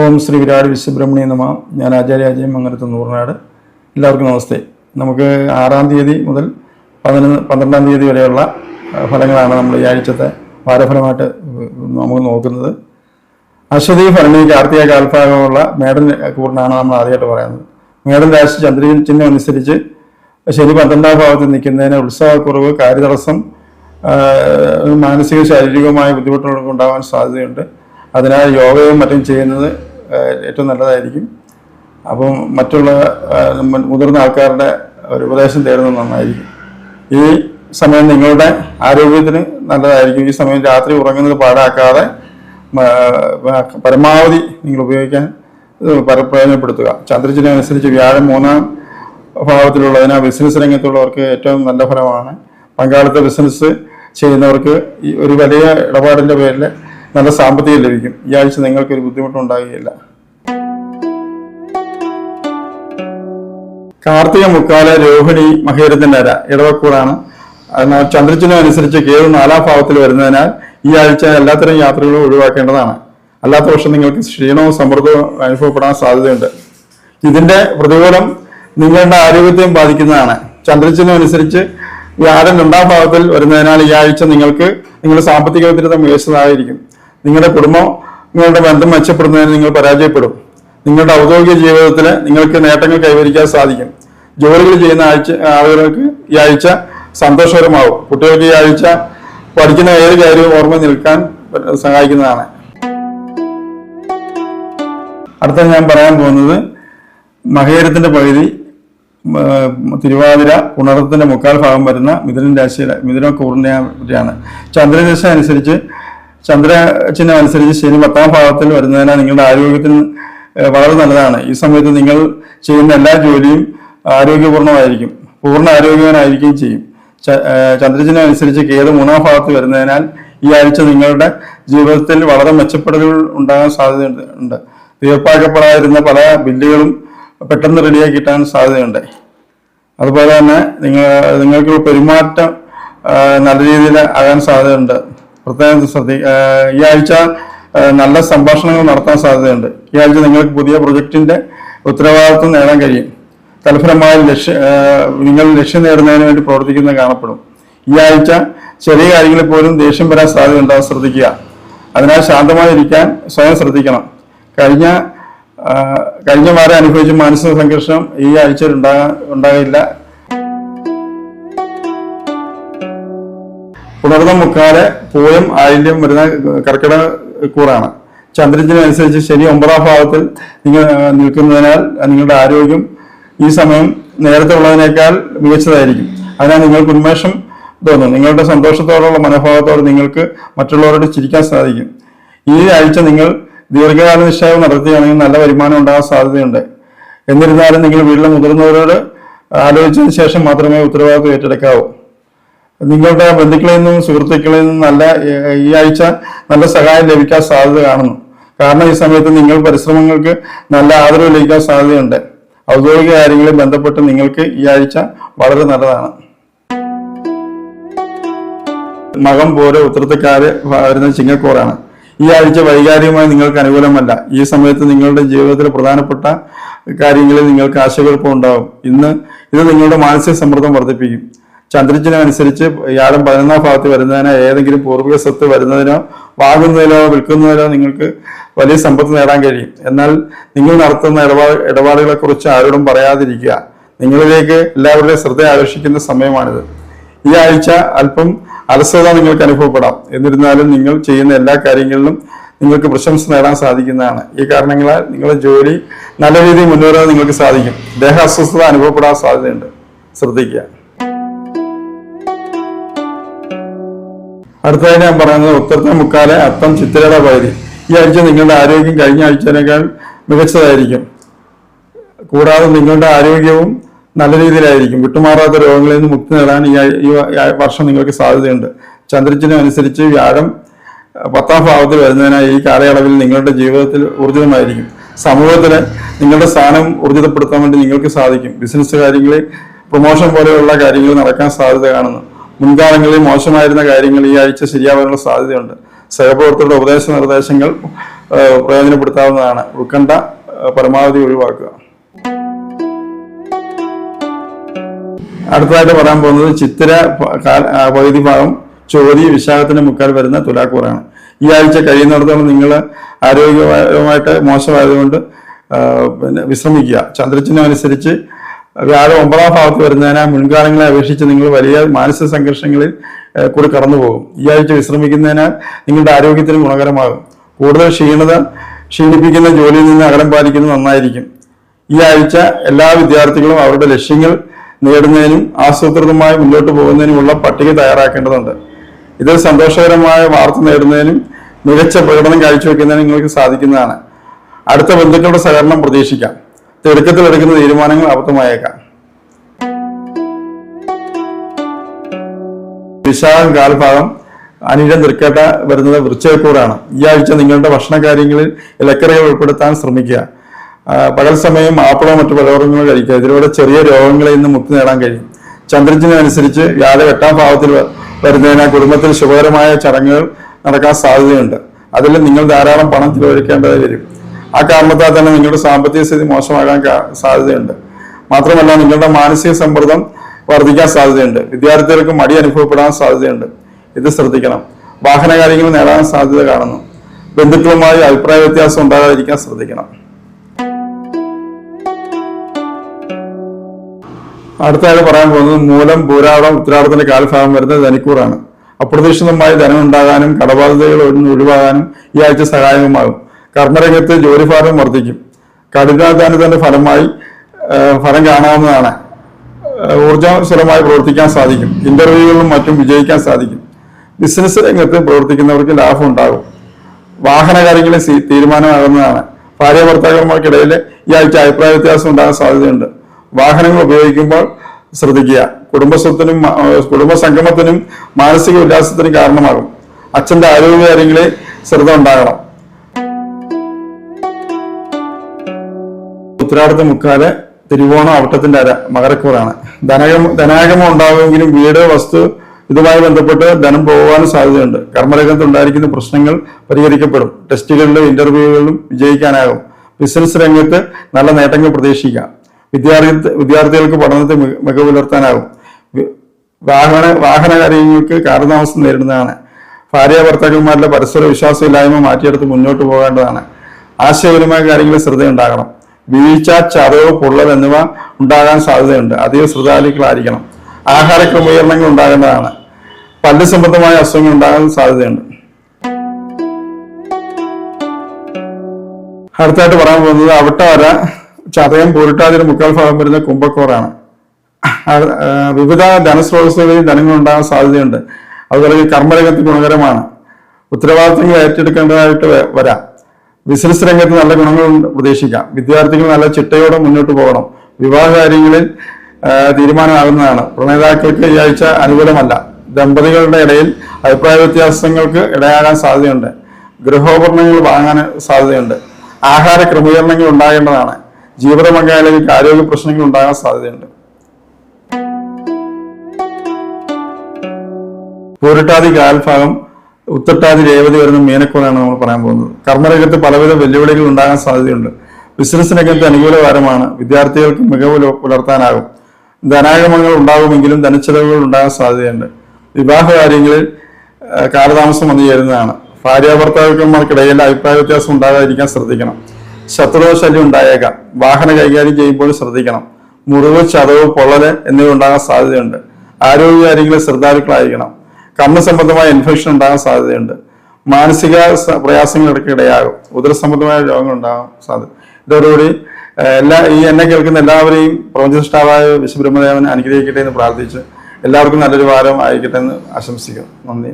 ഓം ശ്രീ വിരാട് വിശ്വബ്രഹ്മണി നമ. ഞാൻ ആചാര്യ അങ്ങനത്തെ മംഗലത്ത് നൂറിനാട്. എല്ലാവർക്കും നമസ്തേ. നമുക്ക് ആറാം തീയതി മുതൽ പതിനൊന്ന് പന്ത്രണ്ടാം തീയതി വരെയുള്ള ഫലങ്ങളാണ് നമ്മൾ ഈ ആഴ്ചത്തെ വാരഫലമായിട്ട് നമുക്ക് നോക്കുന്നത്. അശ്വതി ഭരണി കാർത്തിക കാൽഭാഗമുള്ള മേടൻ കൂറിനാണ് നമ്മൾ ആദ്യമായിട്ട് പറയുന്നത്. മേടൻ രാശി ചന്ദ്രൻ ചിഹ്നം അനുസരിച്ച് ശനി പന്ത്രണ്ടാം ഭാവത്തിൽ നിൽക്കുന്നതിന് ഉത്സാഹക്കുറവ് കാര്യതടസ്സം മാനസിക ശാരീരികമായ ബുദ്ധിമുട്ടുകൾ ഉണ്ടാകാൻ സാധ്യതയുണ്ട്. അതിനാൽ യോഗയും മറ്റും ചെയ്യുന്നത് ഏറ്റവും നല്ലതായിരിക്കും. അപ്പം മറ്റുള്ള മുതിർന്ന ആൾക്കാരുടെ ഒരു ഉപദേശം തേടുന്നത് നന്നായിരിക്കും. ഈ സമയം നിങ്ങളുടെ ആരോഗ്യത്തിന് നല്ലതായിരിക്കും. ഈ സമയം രാത്രി ഉറങ്ങുന്നത് പാടാക്കാതെ പരമാവധി നിങ്ങൾ ഉപയോഗിക്കാൻ പ്രയോജനപ്പെടുത്തുക. ചന്ദ്രചിഹ്നം അനുസരിച്ച് വ്യാഴം മൂന്നാം ഭാവത്തിലുള്ളതിനാൽ ബിസിനസ് രംഗത്തുള്ളവർക്ക് ഏറ്റവും നല്ല ഫലമാണ്. പങ്കാളിത്ത ബിസിനസ് ചെയ്യുന്നവർക്ക് ഈ ഒരു വലിയ ഇടപാടിന്റെ പേരിൽ നല്ല സാമ്പത്തികം ലഭിക്കും ഈ ആഴ്ച നിങ്ങൾക്ക് ഒരു ബുദ്ധിമുട്ടുണ്ടാകുകയില്ല. കാർത്തിക മുക്കാല രോഹിണി മഹേരത്തിന്റെ അര ഇടവക്കൂറാണ്. ചന്ദ്രചിഹ്നം അനുസരിച്ച് കേതു നാലാം ഭാവത്തിൽ വരുന്നതിനാൽ ഈ ആഴ്ച എല്ലാത്തരം യാത്രകളും ഒഴിവാക്കേണ്ടതാണ്. അല്ലാത്ത പക്ഷം നിങ്ങൾക്ക് ക്ഷീണവും സമ്മർദ്ദവും അനുഭവപ്പെടാൻ സാധ്യതയുണ്ട്. ഇതിന്റെ പ്രതികൂലം നിങ്ങളുടെ ആരോഗ്യത്തെയും ബാധിക്കുന്നതാണ്. ചന്ദ്രചിഹ്നം അനുസരിച്ച് വ്യാഴം രണ്ടാം ഭാവത്തിൽ വരുന്നതിനാൽ ഈ ആഴ്ച നിങ്ങൾക്ക് നിങ്ങളുടെ സാമ്പത്തിക ഭദ്രത മികച്ചതായിരിക്കും. നിങ്ങളുടെ കുടുംബം നിങ്ങളുടെ ബന്ധം മെച്ചപ്പെടുന്നതിന് നിങ്ങൾ പരാജയപ്പെടും. നിങ്ങളുടെ ഔദ്യോഗിക ജീവിതത്തിൽ നിങ്ങൾക്ക് നേട്ടങ്ങൾ കൈവരിക്കാൻ സാധിക്കും. ജോലികൾ ചെയ്യുന്ന ആഴ്ച ആളുകൾക്ക് ഈ ആഴ്ച സന്തോഷകരമാവും. കുട്ടികൾക്ക് ഈ ആഴ്ച പഠിക്കുന്ന ഏത് കാര്യവും ഓർമ്മ നിൽക്കാൻ സഹായിക്കുന്നതാണ്. അടുത്ത ഞാൻ പറയാൻ പോകുന്നത് മഹേരത്തിന്റെ പകുതി തിരുവാതിര ഉണർത്തിന്റെ മുക്കാൽ ഭാഗം വരുന്ന മിഥുനൻ രാശിയിലെ മിഥുന പറ്റിയാണ് ചന്ദ്രദശ അനുസരിച്ച് ചന്ദ്രചിഹ്നം അനുസരിച്ച് ശനി പത്താം ഭാവത്തിൽ വരുന്നതിനാൽ നിങ്ങളുടെ ആരോഗ്യത്തിന് വളരെ നല്ലതാണ്. ഈ സമയത്ത് നിങ്ങൾ ചെയ്യുന്ന എല്ലാ ജോലിയും ആരോഗ്യപൂർണമായിരിക്കും. പൂർണ ആരോഗ്യവാനായിരിക്കുകയും ചെയ്യും. ചന്ദ്രചിഹ്നം അനുസരിച്ച് കേത് മൂന്നാം ഭാഗത്ത് വരുന്നതിനാൽ ഈ ആഴ്ച നിങ്ങളുടെ ജീവിതത്തിൽ വളരെ മെച്ചപ്പെടലുകൾ ഉണ്ടാകാൻ സാധ്യതയുണ്ട് തീർപ്പാക്കപ്പെടാതിരുന്ന പല ബില്ലുകളും പെട്ടെന്ന് റെഡിയാക്കി കിട്ടാൻ സാധ്യതയുണ്ട്. അതുപോലെ തന്നെ നിങ്ങൾ നിങ്ങൾക്ക് പെരുമാറ്റം നല്ല രീതിയിൽ ആകാൻ സാധ്യതയുണ്ട്. പ്രത്യേകം ശ്രദ്ധി ഈ ആഴ്ച നല്ല സംഭാഷണങ്ങൾ നടത്താൻ സാധ്യതയുണ്ട്. ഈ ആഴ്ച നിങ്ങൾക്ക് പുതിയ പ്രൊജക്റ്റിന്റെ ഉത്തരവാദിത്വം നേടാൻ കഴിയും. തൽഫലമായി ലക്ഷ്യ നിങ്ങൾ ലക്ഷ്യം നേടുന്നതിന് വേണ്ടി പ്രവർത്തിക്കുന്നത് കാണപ്പെടും. ഈ ആഴ്ച ചെറിയ കാര്യങ്ങളിൽ പോലും ദേഷ്യം വരാൻ സാധ്യതയുണ്ടാവും ശ്രദ്ധിക്കുക. അതിനാൽ ശാന്തമായിരിക്കാൻ സ്വയം ശ്രദ്ധിക്കണം. കഴിഞ്ഞ കഴിഞ്ഞ വാരം അനുഭവിച്ച മാനസിക സംഘർഷം ഈ ആഴ്ച ഉണ്ടാകാൻ ഉണ്ടാകില്ല പുണർന്ന മുക്കാൽ പൂയം ആയില്യം വരുന്ന കർക്കിടക കൂറാണ്. ചന്ദ്രജനം അനുസരിച്ച് ശനി ഒമ്പതാം ഭാവത്തിൽ നിങ്ങൾ നിൽക്കുന്നതിനാൽ നിങ്ങളുടെ ആരോഗ്യം ഈ സമയം നേരത്തെ ഉള്ളതിനേക്കാൾ മികച്ചതായിരിക്കും. അതിനാൽ നിങ്ങൾക്ക് ഉന്മേഷം തോന്നും. നിങ്ങളുടെ സന്തോഷത്തോടുള്ള മനോഭാവത്തോടെ നിങ്ങൾക്ക് മറ്റുള്ളവരോട് ചിരിക്കാൻ സാധിക്കും. ഈ ആഴ്ച നിങ്ങൾ ദീർഘകാല നിക്ഷേപം നടത്തുകയാണെങ്കിൽ നല്ല വരുമാനം ഉണ്ടാകാൻ സാധ്യതയുണ്ട്. എന്നിരുന്നാലും നിങ്ങൾ വീട്ടിലെ മുതിർന്നവരോട് ആലോചിച്ചതിന് ശേഷം മാത്രമേ ഉത്തരവാദിത്വം ഏറ്റെടുക്കാവൂ. നിങ്ങളുടെ ബന്ധുക്കളിൽ നിന്നും സുഹൃത്തുക്കളിൽ നിന്നും നല്ല ഈ ആഴ്ച നല്ല സഹായം ലഭിക്കാൻ സാധ്യത കാണുന്നു. കാരണം ഈ സമയത്ത് നിങ്ങൾ പരിശ്രമങ്ങൾക്ക് നല്ല ആദരവ് ലഭിക്കാൻ സാധ്യതയുണ്ട്. ഔദ്യോഗിക കാര്യങ്ങളിൽ ബന്ധപ്പെട്ട് നിങ്ങൾക്ക് ഈ ആഴ്ച വളരെ നല്ലതാണ്. മകം പോലെ ഉത്തരത്തക്കാര് വരുന്ന ചിങ്ങക്കോറാണ്. ഈ ആഴ്ച വൈകാരികമായി നിങ്ങൾക്ക് അനുകൂലമല്ല. ഈ സമയത്ത് നിങ്ങളുടെ ജീവിതത്തിലെ പ്രധാനപ്പെട്ട കാര്യങ്ങളിൽ നിങ്ങൾക്ക് ആശയക്കുഴപ്പം ഉണ്ടാകും ഇന്ന് ഇത് നിങ്ങളുടെ മാനസിക സമ്മർദ്ദം വർദ്ധിപ്പിക്കും. ചന്ദ്രചിഹ്നം ഇയാളും പതിനൊന്നാം ഭാഗത്ത് വരുന്നതിനോ ഏതെങ്കിലും പൂർവിക സ്വത്ത് വരുന്നതിനോ വാങ്ങുന്നതിനോ വിൽക്കുന്നതിനോ നിങ്ങൾക്ക് വലിയ സമ്പത്ത് നേടാൻ കഴിയും. എന്നാൽ നിങ്ങൾ നടത്തുന്ന ഇടപാട് ഇടപാടുകളെ കുറിച്ച് ആരോടും പറയാതിരിക്കുക. നിങ്ങളിലേക്ക് എല്ലാവരുടെയും ശ്രദ്ധ ആകർഷിക്കുന്ന സമയമാണിത്. ഈ ആഴ്ച അല്പം അലസത നിങ്ങൾക്ക് അനുഭവപ്പെടാം. എന്നിരുന്നാലും നിങ്ങൾ ചെയ്യുന്ന എല്ലാ കാര്യങ്ങളിലും നിങ്ങൾക്ക് പ്രശംസ നേടാൻ സാധിക്കുന്നതാണ്. ഈ കാരണങ്ങളാൽ നിങ്ങളുടെ ജോലി നല്ല രീതിയിൽ മുന്നേറാൻ നിങ്ങൾക്ക് സാധിക്കും. ദേഹ അസ്വസ്ഥത അനുഭവപ്പെടാൻ സാധ്യതയുണ്ട്. ശ്രദ്ധിക്കുക. അടുത്തതായി ഞാൻ പറയുന്നത് ഉത്തരത്തെ മുക്കാലെ അത്തം ചിത്തിരയുടെ പകുതി. ഈ ആഴ്ച നിങ്ങളുടെ ആരോഗ്യം കഴിഞ്ഞ ആഴ്ചനേക്കാൾ മികച്ചതായിരിക്കും. കൂടാതെ നിങ്ങളുടെ ആരോഗ്യവും നല്ല രീതിയിലായിരിക്കും. വിട്ടുമാറാത്ത രോഗങ്ങളിൽ നിന്ന് മുക്തി നേടാൻ ഈ വർഷം നിങ്ങൾക്ക് സാധ്യതയുണ്ട്. ചന്ദ്രചിഹ്നം അനുസരിച്ച് വ്യാഴം പത്താം ഭാവത്തിൽ വരുന്നതിനാൽ ഈ കാലയളവിൽ നിങ്ങളുടെ ജീവിതത്തിൽ ഊർജിതമായിരിക്കും. സമൂഹത്തിൽ നിങ്ങളുടെ സ്ഥാനം ഊർജിതപ്പെടുത്താൻ വേണ്ടി നിങ്ങൾക്ക് സാധിക്കും. ബിസിനസ് കാര്യങ്ങളിൽ പ്രൊമോഷൻ പോലെയുള്ള കാര്യങ്ങൾ നടക്കാൻ സാധ്യത കാണുന്നു. മുൻകാലങ്ങളിൽ മോശമായിരുന്ന കാര്യങ്ങൾ ഈ ആഴ്ച ശരിയാവാനുള്ള സാധ്യതയുണ്ട്. സഹപ്രവർത്തകരുടെ ഉപദേശ നിർദ്ദേശങ്ങൾ പ്രയോജനപ്പെടുത്താവുന്നതാണ്. ഉത്കണ്ഠ പരമാവധി ഒഴിവാക്കുക. അടുത്തതായിട്ട് പറയാൻ പോകുന്നത് ചിത്തിര പകുതി ഭാഗം ചോതി വിശാഖത്തിന് മുക്കാൽ വരുന്ന തുലാക്കൂറാണ്. ഈ ആഴ്ച കഴിയുന്നിടത്തോളം നിങ്ങൾ ആരോഗ്യപരമായിട്ട് മോശമായതുകൊണ്ട് പിന്നെ വിശ്രമിക്കുക. ചന്ദ്രചിഹ്നം അനുസരിച്ച് വ്യാഴം ഒമ്പതാം ഭാവത്ത് വരുന്നതിനാൽ മുൻകാലങ്ങളെ അപേക്ഷിച്ച് നിങ്ങൾ വലിയ മാനസിക സംഘർഷങ്ങളിൽ കൂടി കടന്നുപോകും ഈ ആഴ്ച വിശ്രമിക്കുന്നതിനാൽ നിങ്ങളുടെ ആരോഗ്യത്തിന് ഗുണകരമാകും. കൂടുതൽ ക്ഷീണത ക്ഷീണിപ്പിക്കുന്ന ജോലിയിൽ നിന്ന് അകലം പാലിക്കുന്നത് നന്നായിരിക്കും. ഈ ആഴ്ച എല്ലാ വിദ്യാർത്ഥികളും അവരുടെ ലക്ഷ്യങ്ങൾ നേടുന്നതിനും ആസൂത്രിതമായി മുന്നോട്ട് പോകുന്നതിനുമുള്ള പട്ടിക തയ്യാറാക്കേണ്ടതുണ്ട്. ഇത് സന്തോഷകരമായ വാർത്ത നേടുന്നതിനും മികച്ച പ്രകടനം കാഴ്ചവെക്കുന്നതിനും നിങ്ങൾക്ക് സാധിക്കുന്നതാണ്. അടുത്ത ബന്ധുക്കളുടെ സഹകരണം പ്രതീക്ഷിക്കാം. തിടുക്കത്തിൽ എടുക്കുന്ന തീരുമാനങ്ങൾ അബദ്ധമായേക്കാം. വിശാഖം കാൽഭാഗം അനിഴം തൃക്കേട്ട വരുന്നത് വൃശ്ചയക്കൂറാണ് ഈ ആഴ്ച നിങ്ങളുടെ ഭക്ഷണ കാര്യങ്ങളിൽ ഇലക്കറികൾ ഉൾപ്പെടുത്താൻ ശ്രമിക്കുക. പകൽ സമയം ആപ്പിളോ മറ്റു പലവർഗങ്ങളോ കഴിക്കുക. ഇതിലൂടെ ചെറിയ രോഗങ്ങളിൽ നിന്ന് മുക്തി നേടാൻ കഴിയും. ചന്ദ്രജിനെ വ്യാഴ വ്യാഴം എട്ടാം ഭാവത്തിൽ വരുന്നതിനാൽ കുടുംബത്തിൽ ശുഭകരമായ ചടങ്ങുകൾ നടക്കാൻ സാധ്യതയുണ്ട്. അതിൽ നിങ്ങൾ ധാരാളം പണം ചിലവഴിക്കേണ്ടതായി വരും. ആ കാരണത്താൽ തന്നെ നിങ്ങളുടെ സാമ്പത്തിക സ്ഥിതി മോശമാകാൻ സാധ്യതയുണ്ട്. മാത്രമല്ല നിങ്ങളുടെ മാനസിക സമ്മർദ്ദം വർദ്ധിക്കാൻ സാധ്യതയുണ്ട്. വിദ്യാർത്ഥികൾക്ക് മടി അനുഭവപ്പെടാൻ സാധ്യതയുണ്ട്. ഇത് ശ്രദ്ധിക്കണം. വാഹന കാര്യങ്ങൾ നേടാൻ സാധ്യത കാണുന്നു. ബന്ധുക്കളുമായി അഭിപ്രായ വ്യത്യാസം ഉണ്ടാകാതിരിക്കാൻ ശ്രദ്ധിക്കണം. അടുത്തായി പറയാൻ പോകുന്നത് മൂലം പൂരാടം ഉത്തരാടത്തിന്റെ കാൽഭാഗം വരുന്ന ധനിക്കൂറാണ്. അപ്രതീക്ഷിതമായി ധനം ഉണ്ടാകാനും കടബാധ്യതകൾ ഒഴിവാകാനും ഈ ആഴ്ച സഹായകമാകും. കർമ്മരംഗത്ത് ജോലിഭാരം വർദ്ധിക്കും. കഠിനാധ്വാനത്തിന്റെ ഫലമായി ഫലം കാണാവുന്നതാണ്. ഊർജസ്വലമായി പ്രവർത്തിക്കാൻ സാധിക്കും. ഇന്റർവ്യൂകളിലും മറ്റും വിജയിക്കാൻ സാധിക്കും. ബിസിനസ് രംഗത്ത് പ്രവർത്തിക്കുന്നവർക്ക് ലാഭം ഉണ്ടാകും. വാഹന കാര്യങ്ങളിൽ തീരുമാനമാകുന്നതാണ്. ഭാര്യ ഭർത്താക്കന്മാർക്കിടയിൽ ഈ ആഴ്ച അഭിപ്രായ വ്യത്യാസം ഉണ്ടാകാൻ സാധ്യതയുണ്ട്. വാഹനങ്ങൾ ഉപയോഗിക്കുമ്പോൾ ശ്രദ്ധിക്കുക. കുടുംബസ്വത്തിനും കുടുംബ സംഗമത്തിനും മാനസിക ഉല്ലാസത്തിനും കാരണമാകും. അച്ഛന്റെ ആരോഗ്യ കാര്യങ്ങളിൽ ശ്രദ്ധ ഉണ്ടാകണം. ഉത്തരാടത്തെ മുക്കാൽ തിരുവോണം അവട്ടത്തിന്റെ അര മകരക്കൂറാണ്. ധനകം ധനാഗമം ഉണ്ടാകുമെങ്കിലും വീട് വസ്തു ഇതുമായി ബന്ധപ്പെട്ട് ധനം പോകാനും സാധ്യതയുണ്ട്. കർമ്മരംഗത്ത് ഉണ്ടായിരിക്കുന്ന പ്രശ്നങ്ങൾ പരിഹരിക്കപ്പെടും. ടെസ്റ്റുകളിലും ഇന്റർവ്യൂകളിലും വിജയിക്കാനാകും. ബിസിനസ് രംഗത്ത് നല്ല നേട്ടങ്ങൾ പ്രതീക്ഷിക്കാം. വിദ്യാർത്ഥി വിദ്യാർത്ഥികൾക്ക് പഠനത്തെ മിക- മികവ് പുലർത്താനാകും വാഹന വാഹന കാര്യങ്ങൾക്ക് കാലതാമസം നേരിടുന്നതാണ്. ഭാര്യ ഭർത്താക്കന്മാരുടെ പരസ്പര വിശ്വാസമില്ലായ്മ മാറ്റിയെടുത്ത് മുന്നോട്ട് പോകേണ്ടതാണ്. ആശയപരമായ കാര്യങ്ങളിൽ ശ്രദ്ധയുണ്ടാകണം. വീഴ്ച ചതവ് പൊള്ളൽ എന്നിവ ഉണ്ടാകാൻ സാധ്യതയുണ്ട്. അതീവ ശ്രദ്ധാലുക്കളായിരിക്കണം. ആഹാര ക്രമീകരണങ്ങൾ ഉണ്ടാകേണ്ടതാണ്. പല്ല് സംബന്ധമായ അസുഖങ്ങൾ ഉണ്ടാകാൻ സാധ്യതയുണ്ട്. അടുത്തായിട്ട് പറയാൻ പോകുന്നത് അവിട്ടവര ചതയം പൂരിട്ടാതിന് മുക്കാൽ ഭാഗം വരുന്ന കുംഭക്കോറാണ്. വിവിധ ധനസ്രോതസ്സുകളിൽ ധനങ്ങൾ ഉണ്ടാകാൻ സാധ്യതയുണ്ട്. അതുപോലെ കർമ്മരംഗത്ത് ഗുണകരമാണ്. ഉത്തരവാദിത്തങ്ങൾ ഏറ്റെടുക്കേണ്ടതായിട്ട് വരാം. ബിസിനസ് രംഗത്ത് നല്ല ഗുണങ്ങൾ പ്രതീക്ഷിക്കാം. വിദ്യാർത്ഥികൾ നല്ല ചിട്ടയോടെ മുന്നോട്ട് പോകണം. വിവാഹ കാര്യങ്ങളിൽ തീരുമാനമാകുന്നതാണ്. പ്രണേതാക്കൾക്ക് ഈ ആഴ്ച അനുകൂലമല്ല. ദമ്പതികളുടെ ഇടയിൽ അഭിപ്രായ വ്യത്യാസങ്ങൾക്ക് ഇടയാകാൻ സാധ്യതയുണ്ട്. ഗൃഹോപകരണങ്ങൾ വാങ്ങാൻ സാധ്യതയുണ്ട്. ആഹാര ക്രമീകരണങ്ങൾ ഉണ്ടാകേണ്ടതാണ്. ജീവിത പങ്കാളികൾക്ക് ആരോഗ്യ പ്രശ്നങ്ങൾ ഉണ്ടാകാൻ സാധ്യതയുണ്ട്. പൂരട്ടാതി കാൽഭാഗം ഉത്തട്ടാതി രേവതി വരുന്ന മീനക്കോലാണ് നമ്മൾ പറയാൻ പോകുന്നത്. കർമ്മരംഗത്ത് പലവിധ വെല്ലുവിളികൾ ഉണ്ടാകാൻ സാധ്യതയുണ്ട്. ബിസിനസ് രംഗത്ത് അനുകൂലകരമാണ് വിദ്യാർത്ഥികൾക്ക് മികവ് പുല- പുലർത്താനാകും. ധനാഗമങ്ങൾ ഉണ്ടാകുമെങ്കിലും ധനച്ചെലവുകൾ ഉണ്ടാകാൻ സാധ്യതയുണ്ട്. വിവാഹ കാര്യങ്ങളിൽ കാലതാമസം വന്നു ചേരുന്നതാണ്. ഭാര്യാഭർത്താക്കന്മാർക്കിടയിൽ അഭിപ്രായ വ്യത്യാസം ഉണ്ടാകാതിരിക്കാൻ ശ്രദ്ധിക്കണം. ശത്രുശല്യം ശല്യം ഉണ്ടായേക്കാം. വാഹന കൈകാര്യം ചെയ്യുമ്പോൾ ശ്രദ്ധിക്കണം. മുറിവ് ചതവ് പൊള്ളൽ എന്നിവ ഉണ്ടാകാൻ സാധ്യതയുണ്ട്. ആരോഗ്യ കാര്യങ്ങളിൽ ശ്രദ്ധാലുക്കളായിരിക്കണം. കണ്ണ് സംബന്ധമായ ഇൻഫെക്ഷൻ ഉണ്ടാകാൻ സാധ്യതയുണ്ട്. മാനസിക പ്രയാസങ്ങൾ ഇടയ്ക്ക് ഇടയാകും ഉദര സംബന്ധമായ രോഗങ്ങൾ ഉണ്ടാകാൻ സാധ്യത. ഇതോടുകൂടി എല്ലാ ഈ എന്നെ കേൾക്കുന്ന എല്ലാവരെയും പ്രപഞ്ചനിഷ്ഠാവായ വിശ്വബ്രഹ്മദേവൻ അനുഗ്രഹിക്കട്ടെ എന്ന് പ്രാർത്ഥിച്ച് എല്ലാവർക്കും നല്ലൊരു വാരം ആയിക്കട്ടെ എന്ന് ആശംസിക്കുന്നു. നന്ദി.